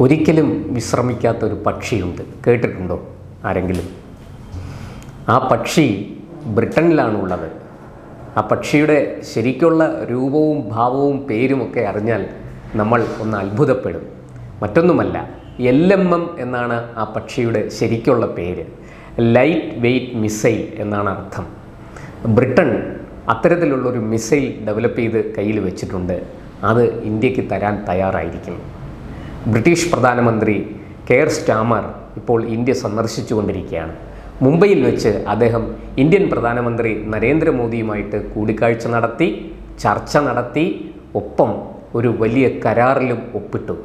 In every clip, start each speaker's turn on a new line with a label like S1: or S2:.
S1: ഒരിക്കലും വിശ്രമിക്കാത്ത ഒരു പക്ഷിയുണ്ട്. കേട്ടിട്ടുണ്ടോ? ആരെങ്കിലും? ആ പക്ഷി ബ്രിട്ടനിലാണുള്ളത്. ആ പക്ഷിയുടെ ശരിക്കുള്ള രൂപവും ഭാവവും പേരുമൊക്കെ അറിഞ്ഞാൽ നമ്മൾ ഒന്ന് അത്ഭുതപ്പെടും. മറ്റൊന്നുമല്ല എൽ എം എം എന്നാണ് ആ പക്ഷിയുടെ ശരിക്കുള്ള പേര്. ലൈറ്റ് വെയ്റ്റ് മിസൈൽ എന്നാണ് അർത്ഥം. ബ്രിട്ടൻ അത്തരത്തിലുള്ളൊരു മിസൈൽ ഡെവലപ്പ് ചെയ്ത് കയ്യിൽ വെച്ചിട്ടുണ്ട്. അത് ഇന്ത്യയ്ക്ക് തരാൻ തയ്യാറായിരിക്കുന്നു. ബ്രിട്ടീഷ് പ്രധാനമന്ത്രി കെയർ സ്റ്റാമർ ഇപ്പോൾ ഇന്ത്യ സന്ദർശിച്ചുകൊണ്ടിരിക്കുകയാണ്. മുംബൈയിൽ വെച്ച് അദ്ദേഹം ഇന്ത്യൻ പ്രധാനമന്ത്രി നരേന്ദ്രമോദിയുമായിട്ട് കൂടിക്കാഴ്ച നടത്തി ചർച്ച നടത്തി ഒപ്പം ഒരു വലിയ കരാറിലും ഒപ്പിട്ടു.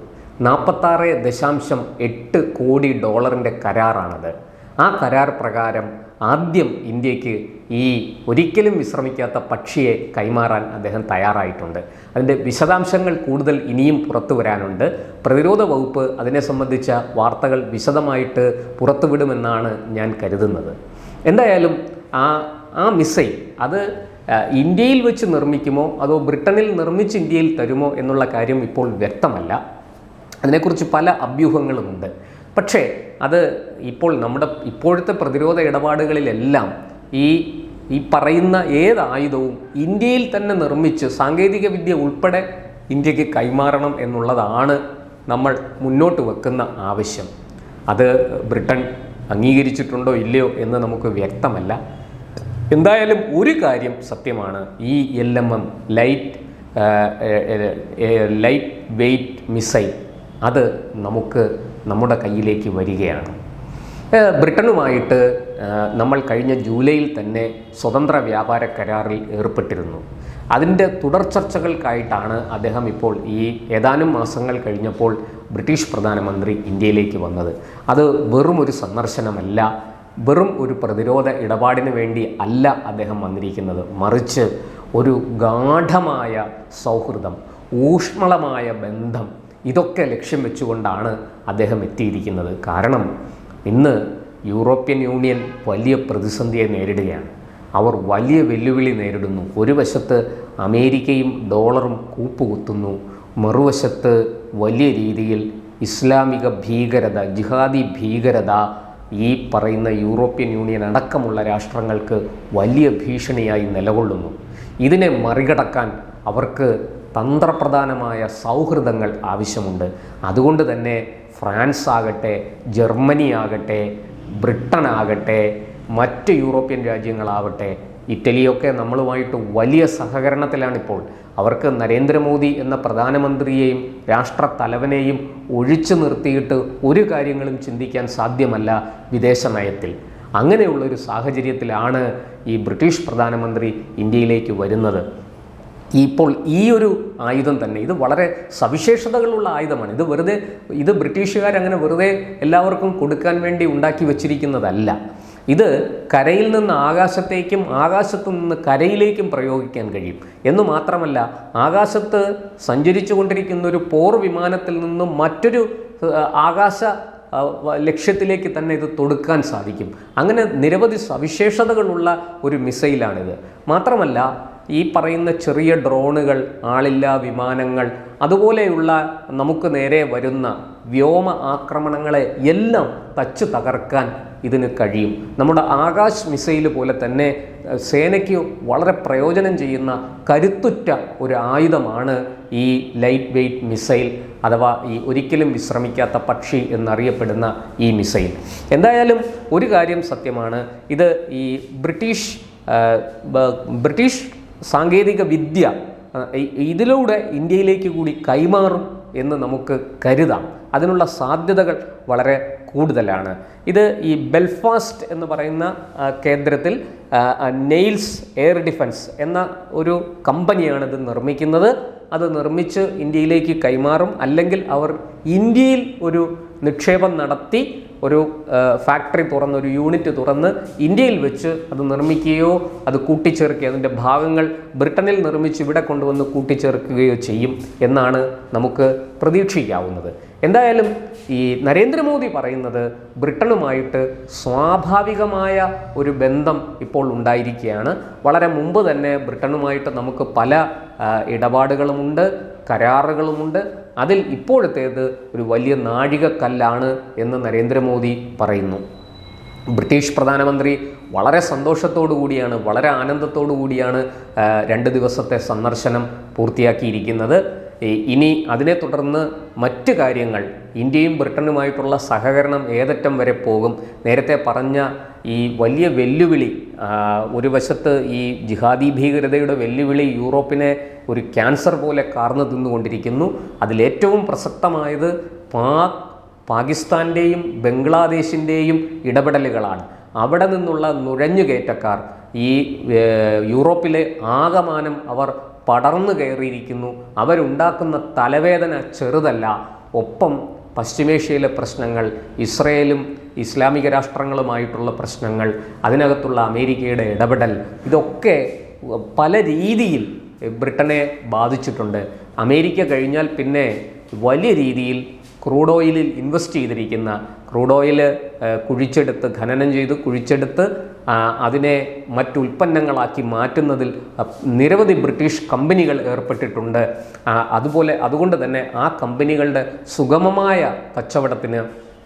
S1: നാൽപ്പത്താറ് ദശാംശം എട്ട് കോടി ഡോളറിന്റെ കരാറാണത്. ആ കരാർ പ്രകാരം ആദ്യം ഇന്ത്യയ്ക്ക് ഈ ഒരിക്കലും വിശ്രമിക്കാത്ത പക്ഷിയെ കൈമാറാൻ അദ്ദേഹം തയ്യാറായിട്ടുണ്ട്. അതിന്റെ വിശദാംശങ്ങൾ കൂടുതൽ ഇനിയും പുറത്തു വരാനുണ്ട്. പ്രതിരോധ വകുപ്പ് അതിനെ സംബന്ധിച്ച വാർത്തകൾ വിശദമായിട്ട് പുറത്തുവിടുമെന്നാണ് ഞാൻ കരുതുന്നത്. എന്തായാലും ആ ആ മിസൈൽ അത് ഇന്ത്യയിൽ വെച്ച് നിർമ്മിക്കുമോ അതോ ബ്രിട്ടനിൽ നിർമ്മിച്ച് ഇന്ത്യയിൽ തരുമോ എന്നുള്ള കാര്യം ഇപ്പോൾ വ്യക്തമല്ല. അതിനെക്കുറിച്ച് പല അഭ്യൂഹങ്ങളുമുണ്ട്. പക്ഷേ അത് ഇപ്പോൾ നമ്മുടെ ഇപ്പോഴത്തെ പ്രതിരോധ ഇടപാടുകളിലെല്ലാം ഈ ഈ പറയുന്ന ഏത് ആയുധവും ഇന്ത്യയിൽ തന്നെ നിർമ്മിച്ച് സാങ്കേതിക വിദ്യ ഉൾപ്പെടെ ഇന്ത്യയ്ക്ക് കൈമാറണം എന്നുള്ളതാണ് നമ്മൾ മുന്നോട്ട് വെക്കുന്ന ആവശ്യം. അത് ബ്രിട്ടൻ അംഗീകരിച്ചിട്ടുണ്ടോ ഇല്ലയോ എന്ന് നമുക്ക് വ്യക്തമല്ല. എന്തായാലും ഒരു കാര്യം സത്യമാണ്. ഈ L M M light light weight missile അത് നമുക്ക് നമ്മുടെ കയ്യിലേക്ക് വരികയാണ്. ബ്രിട്ടനുമായിട്ട് നമ്മൾ കഴിഞ്ഞ ജൂലൈയിൽ തന്നെ സ്വതന്ത്ര വ്യാപാര കരാറിൽ ഏർപ്പെട്ടിരുന്നു. അതിന്റെ തുടർ ചർച്ചകൾക്കായിട്ടാണ് അദ്ദേഹം ഇപ്പോൾ ഈ ഏതാനും മാസങ്ങൾ കഴിഞ്ഞപ്പോൾ ബ്രിട്ടീഷ് പ്രധാനമന്ത്രി ഇന്ത്യയിലേക്ക് വന്നത്. അത് വെറും ഒരു സന്ദർശനമല്ല വെറും ഒരു പ്രതിരോധ ഇടപാടിന് വേണ്ടി അല്ല അദ്ദേഹം വന്നിരിക്കുന്നത്. മറിച്ച് ഒരു ഗാഠമായ സൗഹൃദം ഊഷ്മളമായ ബന്ധം ഇതൊക്കെ ലക്ഷ്യം വെച്ചുകൊണ്ടാണ് അദ്ദേഹം എത്തിയിരിക്കുന്നത്. കാരണം ഇന്ന് യൂറോപ്യൻ യൂണിയൻ വലിയ പ്രതിസന്ധിയെ നേരിടുകയാണ്. അവർ വലിയ വെല്ലുവിളി നേരിടുന്നു. ഒരു വശത്ത് അമേരിക്കയും ഡോളറും കൂപ്പുകുത്തുന്നു. മറുവശത്ത് വലിയ രീതിയിൽ ഇസ്ലാമിക ഭീകരത ജിഹാദി ഭീകരത ഈ പറയുന്ന യൂറോപ്യൻ യൂണിയൻ അടക്കമുള്ള രാഷ്ട്രങ്ങൾക്ക് വലിയ ഭീഷണിയായി നിലകൊള്ളുന്നു. ഇതിനെ മറികടക്കാൻ അവർക്ക് തന്ത്രപ്രധാനമായ സൗഹൃദങ്ങൾ ആവശ്യമുണ്ട്. അതുകൊണ്ട് തന്നെ ഫ്രാൻസ് ആകട്ടെ ജർമ്മനി ആകട്ടെ ബ്രിട്ടൻ ആകട്ടെ മറ്റ് യൂറോപ്യൻ രാജ്യങ്ങളാവട്ടെ ഇറ്റലിയൊക്കെ നമ്മളുമായിട്ട് വലിയ സഹകരണത്തിലാണിപ്പോൾ. അവർക്ക് നരേന്ദ്രമോദി എന്ന പ്രധാനമന്ത്രിയെയും രാഷ്ട്രത്തലവനെയും ഒഴിച്ചു നിർത്തിയിട്ട് ഒരു കാര്യങ്ങളും ചിന്തിക്കാൻ സാധ്യമല്ല വിദേശ നയത്തിൽ. അങ്ങനെയുള്ളൊരു സാഹചര്യത്തിലാണ് ഈ ബ്രിട്ടീഷ് പ്രധാനമന്ത്രി ഇന്ത്യയിലേക്ക് വരുന്നത്. ഇപ്പോൾ ഈ ഒരു ആയുധം തന്നെ ഇത് വളരെ സവിശേഷതകളുള്ള ആയുധമാണ്. ഇത് വെറുതെ ഇത് ബ്രിട്ടീഷുകാർ അങ്ങനെ വെറുതെ എല്ലാവർക്കും കൊടുക്കാൻ വേണ്ടി ഉണ്ടാക്കി വച്ചിരിക്കുന്നതല്ല. ഇത് കരയിൽ നിന്ന് ആകാശത്തേക്കും ആകാശത്തു നിന്ന് കരയിലേക്കും പ്രയോഗിക്കാൻ കഴിയും. എന്ന് മാത്രമല്ല ആകാശത്ത് സഞ്ചരിച്ചു കൊണ്ടിരിക്കുന്ന ഒരു പോർ വിമാനത്തിൽ നിന്നും മറ്റൊരു ആകാശ ലക്ഷ്യത്തിലേക്ക് തന്നെ ഇത് തൊടുക്കാൻ സാധിക്കും. അങ്ങനെ നിരവധി സവിശേഷതകളുള്ള ഒരു മിസൈലാണിത്. മാത്രമല്ല ഈ പറയുന്ന ചെറിയ ഡ്രോണുകൾ ആളില്ലാ വിമാനങ്ങൾ അതുപോലെയുള്ള നമുക്ക് നേരെ വരുന്ന വ്യോമ ആക്രമണങ്ങളെ എല്ലാം തച്ച് തകർക്കാൻ ഇതിന് കഴിയും. നമ്മുടെ ആകാശ് മിസൈൽ പോലെ തന്നെ സേനയ്ക്ക് വളരെ പ്രയോജനം ചെയ്യുന്ന കരുത്തുറ്റ ഒരു ആയുധമാണ് ഈ ലൈറ്റ് വെയ്റ്റ് മിസൈൽ അഥവാ ഈ ഒരിക്കലും വിശ്രമിക്കാത്ത പക്ഷി എന്നറിയപ്പെടുന്ന ഈ മിസൈൽ. എന്തായാലും ഒരു കാര്യം സത്യമാണ് ഇത് ഈ ബ്രിട്ടീഷ് ബ്രിട്ടീഷ് സാങ്കേതിക വിദ്യ ഇതിലൂടെ ഇന്ത്യയിലേക്ക് കൂടി കൈമാറും എന്ന് നമുക്ക് കരുതാം. അതിനുള്ള സാധ്യതകൾ വളരെ കൂടുതലാണ്. ഇത് ഈ ബെൽഫാസ്റ്റ് എന്ന് പറയുന്ന കേന്ദ്രത്തിൽ നെയിൽസ് എയർ ഡിഫൻസ് എന്ന ഒരു കമ്പനിയാണ് ഇത് നിർമ്മിക്കുന്നത്. അത് നിർമ്മിച്ച് ഇന്ത്യയിലേക്ക് കൈമാറും. അല്ലെങ്കിൽ അവർ ഇന്ത്യയിൽ ഒരു നിക്ഷേപം നടത്തി ഒരു ഫാക്ടറി തുറന്ന് ഒരു യൂണിറ്റ് തുറന്ന് ഇന്ത്യയിൽ വെച്ച് അത് നിർമ്മിക്കുകയോ അത് കൂട്ടിച്ചേർക്കുകയോ അതിന്റെ ഭാഗങ്ങൾ ബ്രിട്ടനിൽ നിർമ്മിച്ച് ഇവിടെ കൊണ്ടുവന്ന് കൂട്ടിച്ചേർക്കുകയോ ചെയ്യും എന്നാണ് നമുക്ക് പ്രതീക്ഷിക്കാവുന്നത്. എന്തായാലും ഈ നരേന്ദ്രമോദി പറയുന്നത് ബ്രിട്ടനുമായിട്ട് സ്വാഭാവികമായ ഒരു ബന്ധം ഇപ്പോൾ ഉണ്ടായിരിക്കുകയാണ്. വളരെ മുമ്പ് തന്നെ ബ്രിട്ടനുമായിട്ട് നമുക്ക് പല ഇടപാടുകളുമുണ്ട് കരാറുകളുമുണ്ട്. അതിൽ ഇപ്പോഴത്തേത് ഒരു വലിയ നാഴികക്കല്ലാണ് എന്ന് നരേന്ദ്രമോദി പറയുന്നു. ബ്രിട്ടീഷ് പ്രധാനമന്ത്രി വളരെ സന്തോഷത്തോടു കൂടിയാണ് വളരെ ആനന്ദത്തോടു കൂടിയാണ് രണ്ട് ദിവസത്തെ സന്ദർശനം പൂർത്തിയാക്കിയിരിക്കുന്നത്. ഇനി അതിനെ തുടർന്ന് മറ്റ് കാര്യങ്ങൾ ഇന്ത്യയും ബ്രിട്ടനുമായിട്ടുള്ള സഹകരണം ഏതറ്റം വരെ പോകും? നേരത്തെ പറഞ്ഞ ഈ വലിയ വെല്ലുവിളി ഒരു വശത്ത് ഈ ജിഹാദി ഭീകരതയുടെ വെല്ലുവിളി യൂറോപ്പിനെ ഒരു ക്യാൻസർ പോലെ കാർന്നു തിന്നുകൊണ്ടിരിക്കുന്നു. അതിലേറ്റവും പ്രസക്തമായത് പാക് പാകിസ്ഥാന്റെയും ബംഗ്ലാദേശിന്റെയും ഇടപെടലുകളാണ്. അവിടെ നിന്നുള്ള നുഴഞ്ഞുകയറ്റക്കാർ ഈ യൂറോപ്പിലെ ആകമാനം അവർ പടർന്നു കയറിയിരിക്കുന്നു. അവരുണ്ടാക്കുന്ന തലവേദന ചെറുതല്ല. ഒപ്പം പശ്ചിമേഷ്യയിലെ പ്രശ്നങ്ങൾ ഇസ്രയേലും ഇസ്ലാമിക രാഷ്ട്രങ്ങളുമായിട്ടുള്ള പ്രശ്നങ്ങൾ അതിനകത്തുള്ള അമേരിക്കയുടെ ഇടപെടൽ ഇതൊക്കെ പല രീതിയിൽ ബ്രിട്ടനെ ബാധിച്ചിട്ടുണ്ട്. അമേരിക്ക കഴിഞ്ഞാൽ പിന്നെ വലിയ രീതിയിൽ ക്രൂഡ് ഓയിലിൽ ഇൻവെസ്റ്റ് ചെയ്തിരിക്കുന്ന ക്രൂഡ് ഓയിൽ കുഴിച്ചെടുത്ത് ഖനനം ചെയ്ത് കുഴിച്ചെടുത്ത് അതിനെ മറ്റുൽപ്പന്നങ്ങളാക്കി മാറ്റുന്നതിൽ നിരവധി ബ്രിട്ടീഷ് കമ്പനികൾ ഏർപ്പെട്ടിട്ടുണ്ട്. അതുപോലെ അതുകൊണ്ട് തന്നെ ആ കമ്പനികളുടെ സുഗമമായ കച്ചവടത്തിന്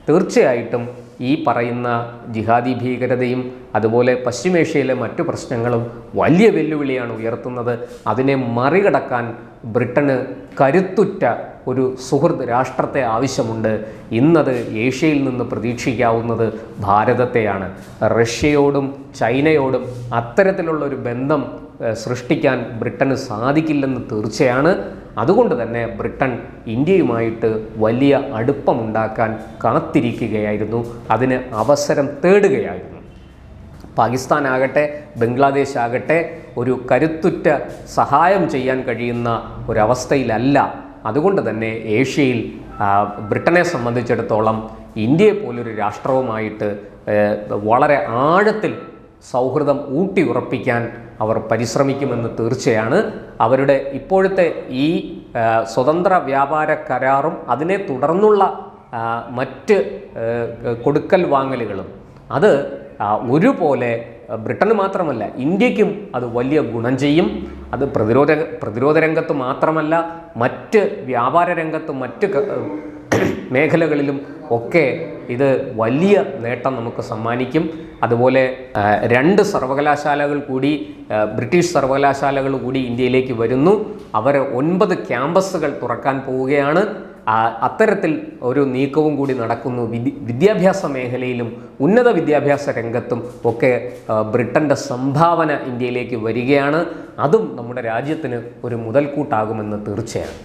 S1: തീർച്ചയായിട്ടും ഈ പറയുന്ന ജിഹാദി ഭീകരതയും അതുപോലെ പശ്ചിമേഷ്യയിലെ മറ്റു പ്രശ്നങ്ങളും വലിയ വെല്ലുവിളിയാണ് ഉയർത്തുന്നത്. അതിനെ മറികടക്കാൻ ബ്രിട്ടന് കരുത്തുറ്റ ഒരു സുഹൃത്ത് രാഷ്ട്രത്തെ ആവശ്യമുണ്ട്. ഇന്നത് ഏഷ്യയിൽ നിന്ന് പ്രതീക്ഷിക്കാവുന്നത് ഭാരതത്തെയാണ്. റഷ്യയോടും ചൈനയോടും അത്തരത്തിലുള്ള ഒരു ബന്ധം സൃഷ്ടിക്കാൻ ബ്രിട്ടന് സാധിക്കില്ലെന്ന് തീർച്ചയാണ്. അതുകൊണ്ട് തന്നെ ബ്രിട്ടൻ ഇന്ത്യയുമായിട്ട് വലിയ അടുപ്പമുണ്ടാക്കാൻ കാത്തിരിക്കുകയായിരുന്നു. അതിന് അവസരം തേടുകയായിരുന്നു. പാകിസ്ഥാൻ ആകട്ടെ ബംഗ്ലാദേശ് ആകട്ടെ ഒരു കരുത്തുറ്റ സഹായം ചെയ്യാൻ കഴിയുന്ന ഒരവസ്ഥയിലല്ല അതുകൊണ്ട് തന്നെ ഏഷ്യയിൽ ബ്രിട്ടനെ സംബന്ധിച്ചിടത്തോളം ഇന്ത്യയെ പോലൊരു രാഷ്ട്രവുമായിട്ട് വളരെ ആഴത്തിൽ സൗഹൃദം ഊട്ടി ഉറപ്പിക്കാൻ അവർ പരിശ്രമിക്കുമെന്ന് തീർച്ചയാണ്. അവരുടെ ഇപ്പോഴത്തെ ഈ സ്വതന്ത്ര വ്യാപാര കരാറും അതിനെ തുടർന്നുള്ള മറ്റ് കൊടുക്കൽ വാങ്ങലുകളും. അത് ഒരുപോലെ ബ്രിട്ടന് മാത്രമല്ല ഇന്ത്യക്കും അത് വലിയ ഗുണം ചെയ്യും. അത് പ്രതിരോധ പ്രതിരോധ രംഗത്ത് മാത്രമല്ല മറ്റ് വ്യാപാര രംഗത്തും മറ്റ് മേഖലകളിലും ഒക്കെ ഇത് വലിയ നേട്ടം നമുക്ക് സമ്മാനിക്കും. അതുപോലെ രണ്ട് സർവകലാശാലകൾ കൂടി ബ്രിട്ടീഷ് സർവകലാശാലകൾ കൂടി ഇന്ത്യയിലേക്ക് വരുന്നു. അവർ ഒൻപത് ക്യാമ്പസുകൾ തുറക്കാൻ പോവുകയാണ്. അത്തരത്തിൽ ഒരു നീക്കവും കൂടി നടക്കുന്നു. വിദ്യ വിദ്യാഭ്യാസ മേഖലയിലും ഉന്നത വിദ്യാഭ്യാസ രംഗത്തും ഒക്കെ ബ്രിട്ടന്റെ സംഭാവന ഇന്ത്യയിലേക്ക് വരികയാണ്. അതും നമ്മുടെ രാജ്യത്തിന് ഒരു മുതൽക്കൂട്ടാകുമെന്ന് തീർച്ചയാണ്.